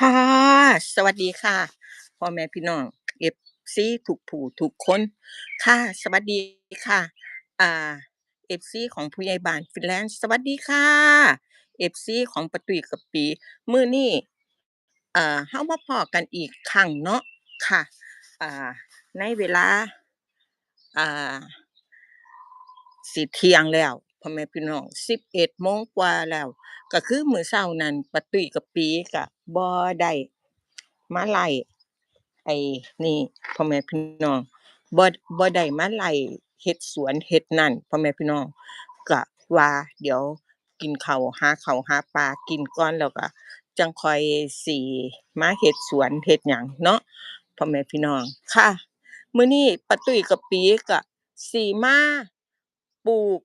ค่ะ สวัสดีค่ะพ่อแม่พี่น้อง FC ทุกผู้ทุกคนค่ะ สวัสดีค่ะ อ่า FC ของผู้ใหญ่บ้านฟินแลนด์สวัสดีค่ะ FC ของป้าตุ้ยกับปีมื้อนี้เอ่อเรามาพอกันอีกครั้งเนาะค่ะอ่าในเวลาอ่าสิเที่ยงแล้ว พ่อแม่พี่น้อง11โมงกว่าแล้ว ก็คือมือเช้านั้นป้าตุ้ยกับปีก็บ่ได้มาไลฟ์ไอ้นี่พ่อแม่พี่น้องบ่บ่ได้มาไลฟ์เฮ็ดสวนเฮ็ดนั่นพ่อแม่พี่น้องก็ว่าเดี๋ยวกินเข้าหาเข้าหาปลากินก่อนแล้วก็จังคอยสิมาเฮ็ดสวนเฮ็ดหยังเนาะพ่อแม่พี่น้องค่ะมื้อนี้ป้าตุ้ยกับปีก็สิมาปลูก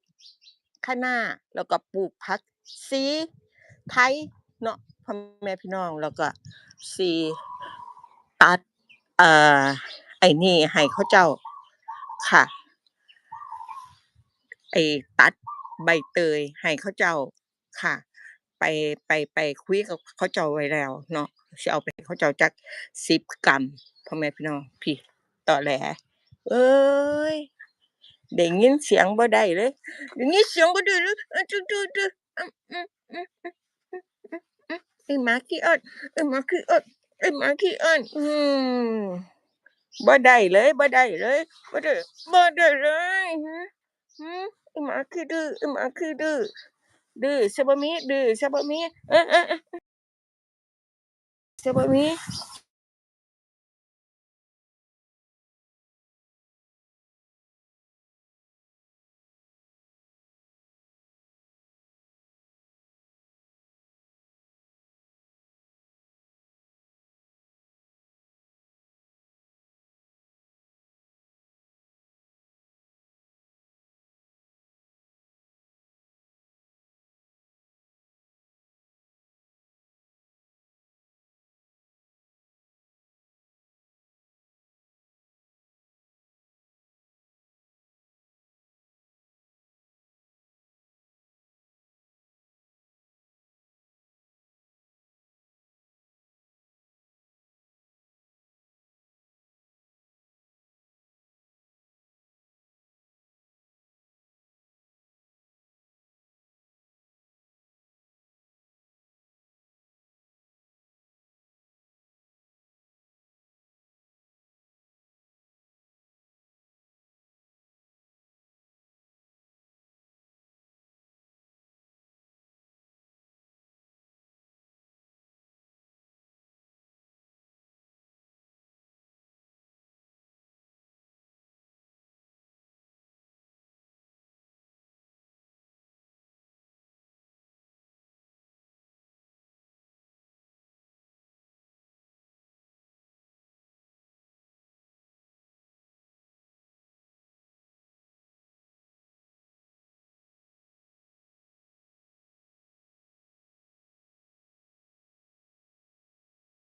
คะน้าแล้วก็ปลูกผักชีไทยเนาะพ่อแม่พี่น้องแล้วก็สิตัดเอ่อไอ้นี่ให้เขาเจ้าค่ะ ไอ้ตัดใบเตยให้เขาเจ้าค่ะ ไปไปไปคุยกับเขาเจ้าไว้แล้วเนาะสิเอาไปเขาเจ้าจัก10กรัมพ่อแม่พี่น้องพี่ต่อแหลเอ๊ย ได้ยินเสียงบ่ได้เลยได้ยินเสียงบ่ได้เลยจื้อๆๆอืออืออืออืออืออืออือไอ้หมาขี้อ้อนไอ้หมาขี้อ้อนไอ้หมาขี้อ้อนอืมบ่ได้เลยบ่ได้เลยบ่ได้บ่ได้เลยหือหือไอ้หมาขี้ดื้อไอ้หมาขี้ดื้อดื้อซะบ่มีดื้อซะบ่มีเออๆๆซะบ่มี